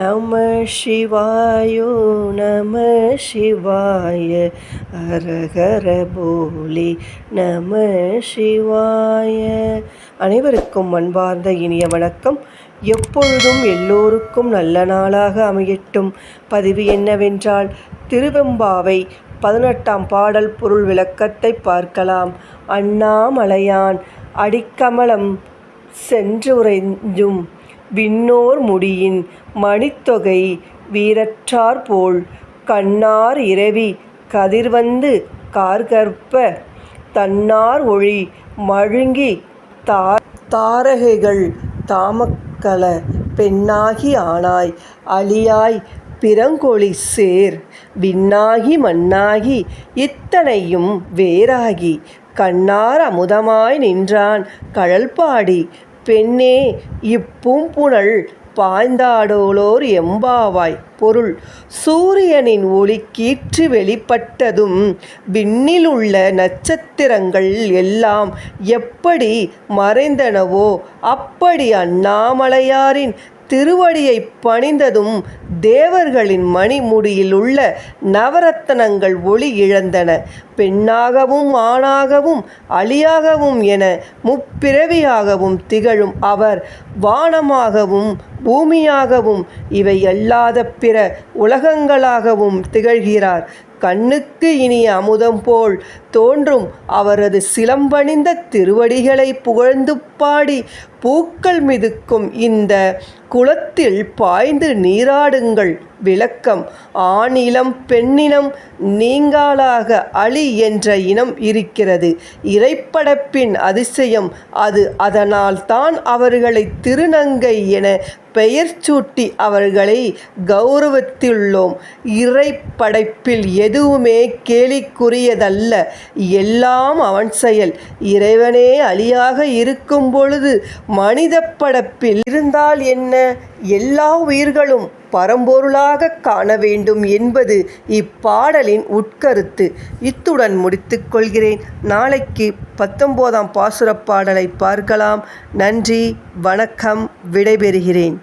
நம சிவாயோ நம சிவாய அரகர போலி நம சிவாய. அனைவருக்கும் அன்பார்ந்த இனிய வணக்கம். எப்பொழுதும் எல்லோருக்கும் நல்ல நாளாக அமையட்டும். பதிவு என்னவென்றால் திருவெம்பாவை பதினெட்டாம் பாடல் பொருள் விளக்கத்தை பார்க்கலாம். அண்ணாமலையான் அடிக்கமலம் சென்று உறைஞ்சும் விண்ணோர் முடியின் மணித்தொகை வீரற்றாற்போல் கண்ணார் இரவி கதிர்வந்து கார்கற்ப தன்னார் ஒளி மழுங்கி தார் தாரகைகள் தாமக்கல பெண்ணாகி ஆனாய் அழியாய் பிறங்கொழி சேர் விண்ணாகி மண்ணாகி இத்தனையும் வேறாகி கண்ணார் அமுதமாய் நின்றான் கழல்பாடி பெண்ணே இப்பூம்புணல் பாய்ந்தாடோலோர் எம்பாவாய். பொருள் சூரியனின் ஒளி கீற்று வெளிப்பட்டதும் விண்ணிலுள்ள நட்சத்திரங்கள் எல்லாம் எப்படி மறைந்தனவோ அப்படி அண்ணாமலையாரின் திருவடியை பணிந்ததும் தேவர்களின் மணிமுடியில் உள்ள நவரத்தனங்கள் ஒளி இழந்தன. பெண்ணாகவும் ஆணாகவும் அழியாகவும் என முப்பிறவியாகவும் திகழும் அவர் வானமாகவும் பூமியாகவும் இவை அல்லாத பிற உலகங்களாகவும் திகழ்கிறார். கண்ணுக்கு இனிய அமுதம் போல் தோன்றும் அவரது சிலம்பணிந்த திருவடிகளை புகழ்ந்து பாடி பூக்கள் மிதுக்கும் இந்த குளத்தில் பாய்ந்து நீராடுங்கள். விளக்கம் ஆணிலம் பெண்ணினம் நீங்காலாக அழி என்ற இனம் இருக்கிறது. இறைப்படப்பின் அதிசயம் அது. அதனால் தான் அவர்களை திருநங்கை என பெயர் சூட்டி அவர்களை கௌரவத்துள்ளோம். இறைப்படைப்பில் எதுவுமே கேலிக்குரியதல்ல. எல்லாம் அவன் செயல். இறைவனே அழியாக இருக்கும் பொழுது மனித படைப்பில் இருந்தால் என்ன? எல்லா உயிர்களும் பரம்பொருளாக காண வேண்டும் என்பது இப்பாடலின் உட்கருத்து. இத்துடன் முடித்துக்கொள்கிறேன் நாளைக்கு பத்தொம்போதாம் பாசுரப் பாடலை பார்க்கலாம். நன்றி வணக்கம் விடைபெறுகிறேன்.